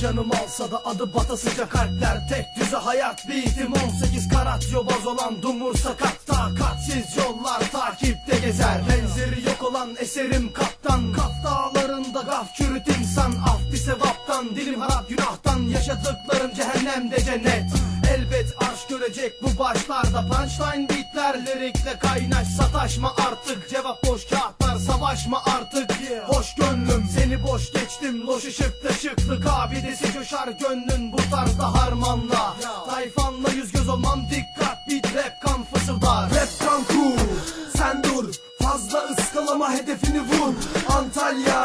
canım alsa da adı batasıca kalpler. Tek düze hayat bitim 18 karat yobaz olan dumur sakat. Takatsiz yollar takipte gezer. Benzeri yok olan eserim kaptan. Kaf dağlarında gaf çürüt insan. Af bir sevaptan dilim harap günahtan. Yaşadıklarım cehennemde cennet. Elbet arş görecek bu başlarda Punchline beatler. Lirikle kaynaş Sataşma artık. Cevap boş kağıtlar Savaşma artık. Hoş gönlüm Boş geçtim loş ışıkta şıklık Abidesi coşar gönlün bu tarzda harmanla. Tayfanla yüz göz olmam dikkat Beat rap kan fısıldar Rap kan cool sen dur Fazla ıskalama hedefini vur. Antalya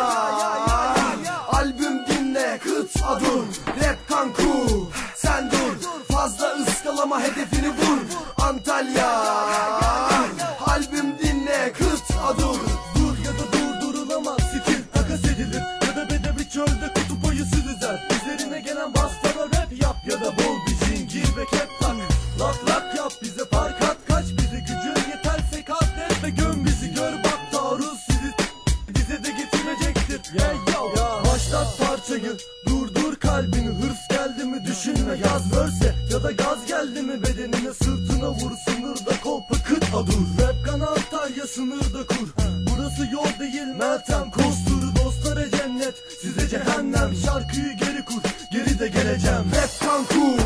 Albüm dinle kıt adur Rap kan cool sen dur Fazla ıskalama hedefini vur. Antalya Başlat parçayı Durdur kalbini. Hırs geldi mi düşünme Yaz verse. Ya da gaz geldi mi Bedenine sırtına vur Sınırda kolpa kıt adur. Rap kanal Antalya sınırda kur. Burası yol değil Meltem Kosturu dostlara cennet Size cehennem. Şarkıyı geri kur Geri de geleceğim. Rap kan cool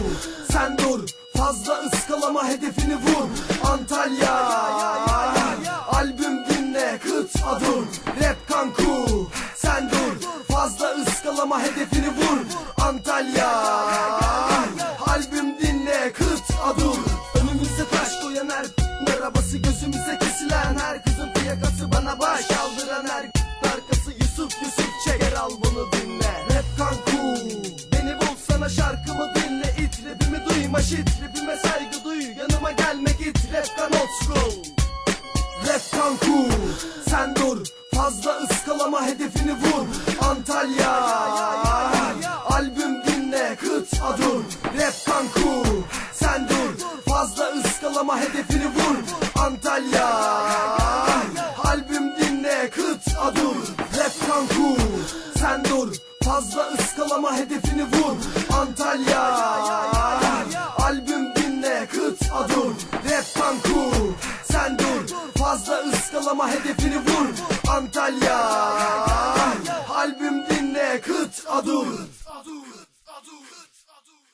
sen dur. Fazla ıskalama hedefini vur. Antalya. Albüm ıskalama hedefini vur Antalya. Albüm dinle kıt adur. Önümüze taş koyan her arabası Gözümüze kesilen her kızın fiyakası Bana baş kaldıran her arkası Yusuf Yusuf çeker al bunu dinle. Rap kan cool Beni bul sana şarkımı dinle. İt rapimi duyma shit rapime saygı duy. Yanıma gelme git rap kan old school Rap kan cool Sen dur ıskalama hedefini vur Antalya. Albüm dinle kıt adur Rap kan cool Sen dur fazla ıskalama hedefini vur Antalya. Albüm dinle kıt adur Rap kan cool Sen dur fazla ıskalama hedefini vur Antalya. Albüm dinle kıt adur Rap kan cool Sen dur fazla ıskalama hedefini vur. Antalya. Albüm dinle kıt adur